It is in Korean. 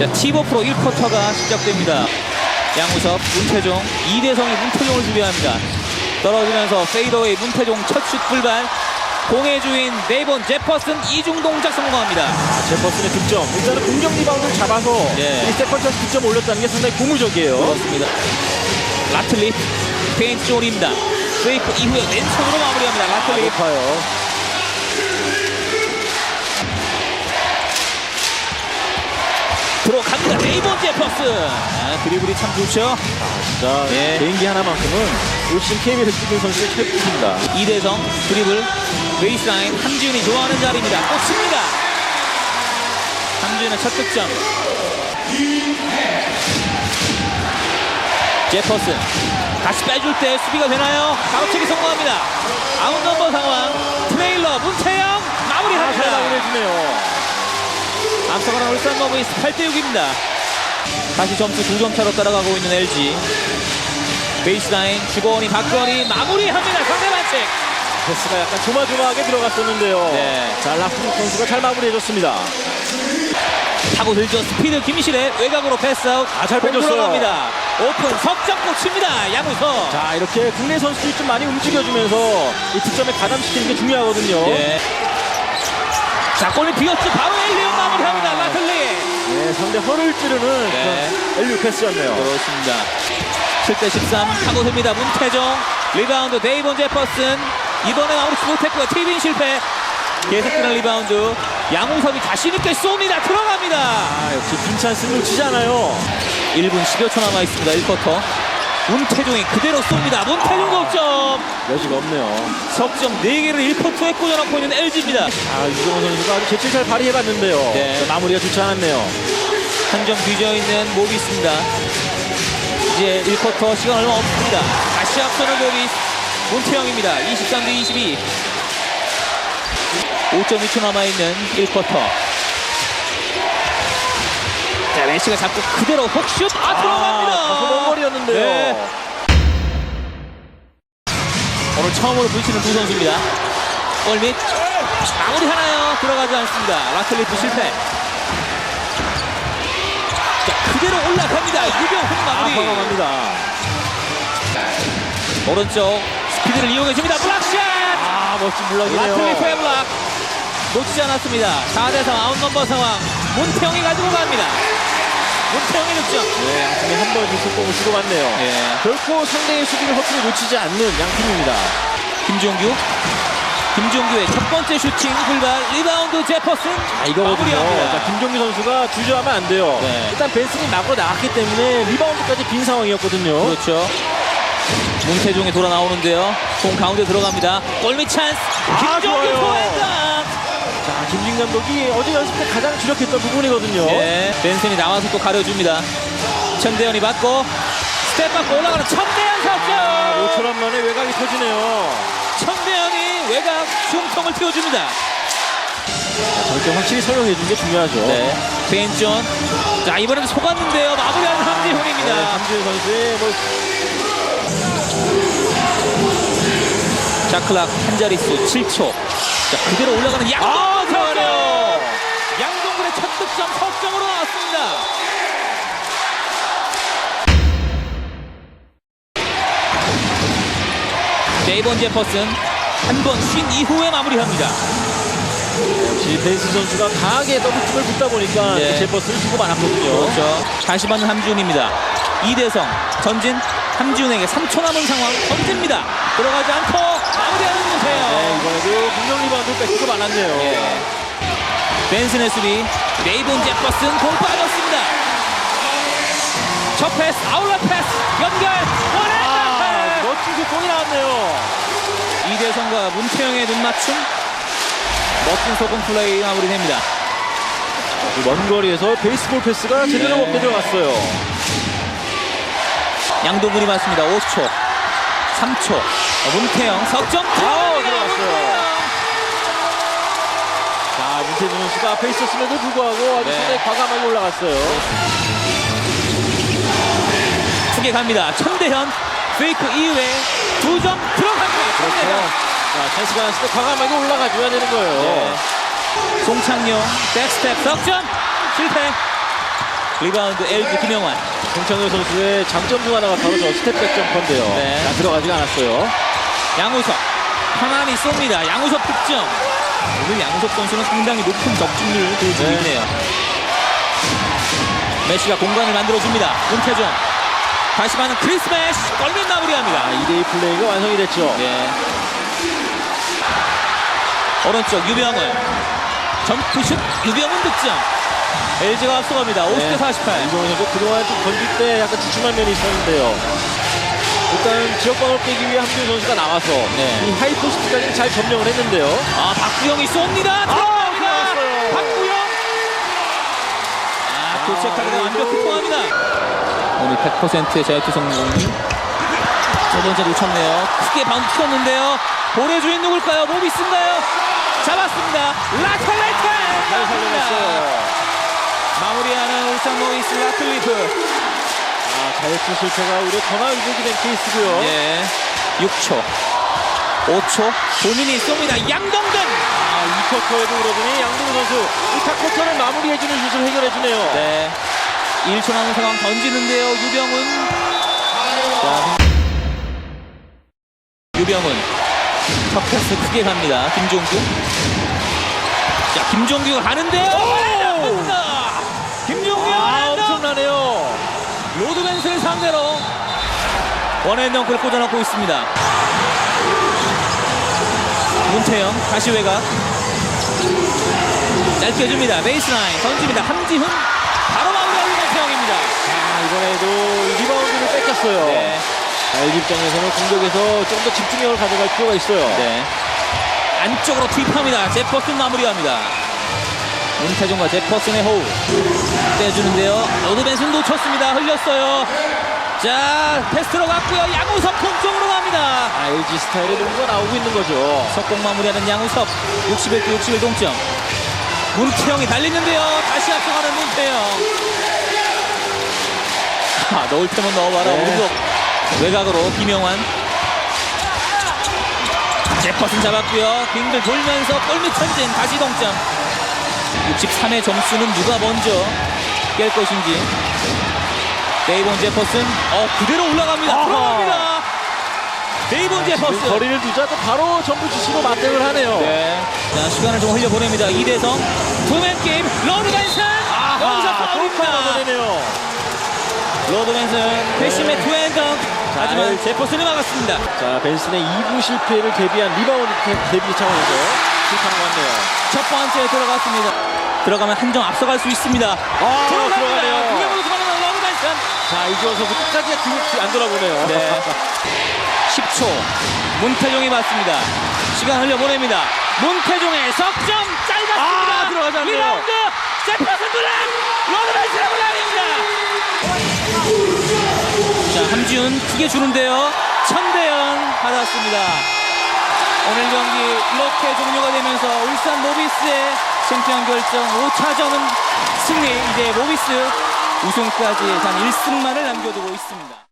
자, 티보 프로 1쿼터가 시작됩니다. 양우섭, 문태종, 이대성이 문태종을 수비합니다. 떨어지면서 페이더웨이 문태종 첫슛 불발. 공의 주인 네이번 제퍼슨 이중 동작 성공합니다. 아, 제퍼슨의 득점. 일단은 공격 리바운드를 잡아서 예. 이 세컨샷 득점 올렸다는 게 상당히 고무적이에요. 그렇습니다. 라틀리 페인트 존입니다. 페이크 이후에 왼손으로 마무리합니다. 아, 라틀리 높아요. 들어갑니다. 네이번 제퍼슨 아, 드리블이 참 좋죠. 자, 네. 개인기 하나만큼은 올 시즌 KBL 뛰는 선수의 최고입니다. 이대성 드리블 베이스라인 함지훈이 좋아하는 자리입니다. 꽂힙니다. 함지훈의 첫 득점. 제퍼슨 다시 빼줄 때 수비가 되나요? 가로채기 성공합니다. 아웃 넘버 상황 트레일러 문태영 아, 잘 마무리합니다. 마무리해주네요. 앞서가는 울산 머브이스 8대 6입니다. 다시 점수 2점 차로 따라가고 있는 LG. 베이스라인 주거원이 박건이 마무리합니다. 상대 반칙. 패스가 약간 조마조마하게 들어갔었는데요. 네. 자, 라프니 선수가 잘 마무리해줬습니다. 타고 들죠. 스피드 김실의 외곽으로 패스아웃. 아, 잘 빼줬어요. 들어갑니다. 오픈 석점 꽂힙니다. 양우석. 자, 이렇게 국내 선수들이 좀 많이 움직여주면서 이 득점에 가담시키는 게 중요하거든요. 예. 자, 골이 비었죠. 바로 엘리온 마무리합니다. 라틀리. 네, 상대 허를 찌르는 네. 그런 엘리우 패스였네요. 그렇습니다. 7대 13 타고 듭니다. 문태종. 리바운드 데이본 제퍼슨. 이번에 마무리 못했고요. 티빈 실패. 계속되는 리바운드. 양우섭이 자신있게 쏩니다. 들어갑니다. 아, 역시 빈 찬스는 놓치지 않아요. 1분 10여 초 남아 있습니다. 1쿼터. 문태종이 그대로 쏩니다. 문태종 득점. 여지가 없네요. 석점 4개를 1쿼터에 꽂아놓고 있는 LG입니다. 아, 유정호 선수가 아주 재치 잘 발휘해봤는데요. 네. 자, 마무리가 좋지 않았네요. 한 점 뒤져 있는 모비 있습니다. 이제 1쿼터 시간 얼마 없습니다. 다시 앞서는 모비 문태영입니다. 23 대 22. 5.2초 남아있는 1쿼터. 자, 메시가 잡고 그대로 혹슛 아, 들어갑니다. 아, 다소 먼 거리였는데요. 네. 오늘 처음으로 부딪히는 두 선수입니다. 골밑 마무리 하나요. 들어가지 않습니다. 라틀리프 실패. 자, 그대로 올라갑니다. 유병훈 아, 마무리. 과감합니다. 오른쪽 스피드를 이용해 줍니다. 블락샷. 아, 멋진 블락이네요. 라틀리프의 블락. 놓치지 않았습니다. 4대 3 아웃 넘버 상황. 문태영이 가지고 갑니다. 문태영이 득점. 네, 양팀이 한번 뒷속공을 시도봤네요. 예. 결코 상대의 수비를 허투루 놓치지 않는 양팀입니다. 김종규. 김종규의 첫 번째 슈팅 불발 리바운드 제퍼슨 아, 이거거든요. 마무리합니다. 자, 김종규 선수가 주저하면 안 돼요. 네. 일단 벤슨이 막으로 나갔기 때문에 리바운드까지 빈 상황이었거든요. 그렇죠. 문태종이 돌아 나오는데요. 공 가운데 들어갑니다. 골밑 찬스. 아, 김종규 좋아요. 포핸드. 자, 김진 감독이 어제 연습 때 가장 주력했던 부분이거든요. 예. 벤슨이 나와서 또 가려줍니다. 천대현이 받고 스텝 받고 올라가는 천대현 아, 석점. 5초 만에 외곽이 터지네요. 천대현이 외곽 중통을 띄워줍니다. 자, 절대 확실히 설명해 주는 게 중요하죠. 네. 베인존. 자 이번에는 속았는데요. 마무리하는 네, 함지훈입니다. 함지훈 선수의 뭐 자클락 한 자릿수 7초. 자 그대로 올라가는 양동근 아. 양동근의 첫 득점 석점으로 나왔습니다. 네이번 제퍼슨 한 번 쉰 이후에 마무리합니다. 역시 베이스 선수가 강하게 더블팀을 붙다 보니까 네. 제퍼스를 주고 많았거든요. 그렇죠. 다시 받는 함지훈입니다. 이대성 전진 함지훈에게 3초 남은 상황 던집니다. 들어가지 않고 마무리하는 네, 못해요. 이번에도 리 바운드 뺏기고 많았네요. 예. 벤슨의 수비 네이본 제퍼슨 공 빠졌습니다. 첫 패스 아울렛 패스 연결 아, 원앤 멋진 그 공이 나왔네요. 이대성과 문태영의 눈맞춤 멋진 소금 플레이 마무리됩니다. 그먼 거리에서 베이스볼 패스가 제대로 네. 먹게 들어갔어요. 양동근이 맞습니다. 5초 3초 문태영 석점 아우, 들어갑니다. 들어갔어요. 문태영. 자, 문태준 선수가 앞에 있었음에도 불구하고 아주 네. 상당히 과감하게 올라갔어요. 크게 갑니다. 천대현 페이크 이후에 두 점 들어갑니다. 천대현. 자, 찬스가 났을 때 과감하게 올라가줘야 되는 거예요. 네. 송창용 백스텝 석점 실패. 리바운드 LG 김영환. 송창효 선수의 장점 중 하나가 바로 저 스텝백 점퍼인데요. 네. 자, 들어가지가 않았어요. 양우석 편안히 쏩니다. 양우석 득점. 오늘 양우석 선수는 상당히 높은 적중률을 보여주고 네. 있네요. 메시가 공간을 만들어줍니다. 문태종. 다시 가는 크리스 메시. 껄민 마무리합니다. 아, 2대2 플레이가 완성이 됐죠. 네. 오른쪽 유병을 점프슛 유병은 득점. LG가 앞서갑니다. 50대 48. 이종훈 선수 그동안 좀 던질 때 약간 주춤한 면이 있었는데요. 일단 지역방을 깨기 위해 함준 선수가 나와서 네. 이 하이 포스트까지 잘 점령을 했는데요. 아 박구영이 쏩니다. 들어갑니다. 들어갔어요. 박구영. 아 교체 카드가 아, 완벽히 이거- 통합니다. 오늘 100%의 자유투 성공이 첫 번째 놓쳤네요. 크게 바운드 튀었는데요. 볼의 주인 누굴까요? 모비스인가요? 잡았습니다. 라털레트 잘 살려냈어요. 마무리하는 울산 모비스 라틀리프. 아, 자유투 실패가 오히려 더 나이복이 된 케이스고요. 예. 6초. 5초. 본인이 쏩니다. 양동근. 아, 이 쿼터에도 그러더니 양동근 선수 이타 쿼터를 마무리해주는 슛을 해결해주네요. 네. 1초 남은 상황 던지는데요. 유병은. 자, 유병은 첫 패스 크게 갑니다. 김종규. 자, 김종규가 가는데요. 잡 상대로 원앤덩크를 꽂아놓고 있습니다. 문태영 다시 외곽 짧게 줍니다. 베이스라인 던집니다. 함지훈 바로 마무리하는 문태영입니다. 아, 이번에도 리바운드를 뺏겼어요. 네. 자, LG 입장에서는 공격에서 좀 더 집중력을 가져갈 필요가 있어요. 네. 안쪽으로 투입합니다. 제퍼슨 마무리합니다. 문태종과 제퍼슨의 호흡 떼주는데요. 로드벤슨 놓쳤습니다. 흘렸어요. 자, 테스트로 갔고요. 양우석 동쪽으로 갑니다. 아, LG 스타일의 농구가 나오고 있는 거죠. 석공 마무리하는 양우석 61대 61 동점. 문태영이 달리는데요. 다시 앞서가는 문태영. 아 넣을 테면 넣어봐라 네. 오른쪽. 외곽으로 김영환. 제퍼슨 잡았고요. 빙글 돌면서 골밑 전진 다시 동점. 63의 점수는 누가 먼저 깰 것인지 데이본 제퍼슨 어 그대로 올라갑니다 아하. 들어갑니다 데이본 지금 제퍼슨 거리를 두자도 바로 점프 지시로 맞대응을 하네요. 네. 자, 시간을 좀 흘려 보냅니다. 이대성. 투맨 게임. 로드벤슨. 여기서 아, 파울입니다. 얻어내네요. 로드벤슨. 회심의 투앤덩. 하지만 자, 제퍼슨이 막았습니다. 자, 벤슨의 2부 실패를 대비한 리바운드 대- 대비 차원에서 실패한 것 같네요. 첫 번째 들어갔습니다. 들어가면 한 점 앞서갈 수 있습니다. 아, 들어갑니다. 들어가네요. 자, 이주원 선수 끝까지 뒤- 안 돌아보네요. 네. 10초. 문태종이 맞습니다. 시간 흘려보냅니다. 문태종의 석점 짧았습니다. 아, 들어가지 않네요. 리바운드. 제퍼슨 블락. 로드벤슨의 블락입니다. 자, 함지훈 크게 주는데요. 천대현 받았습니다. 오늘 경기 이렇게 종료가 되면서 울산 모비스의 챔피언 결정 5차전은 승리. 이제 모비스 우승까지 단 1승만을 남겨두고 있습니다.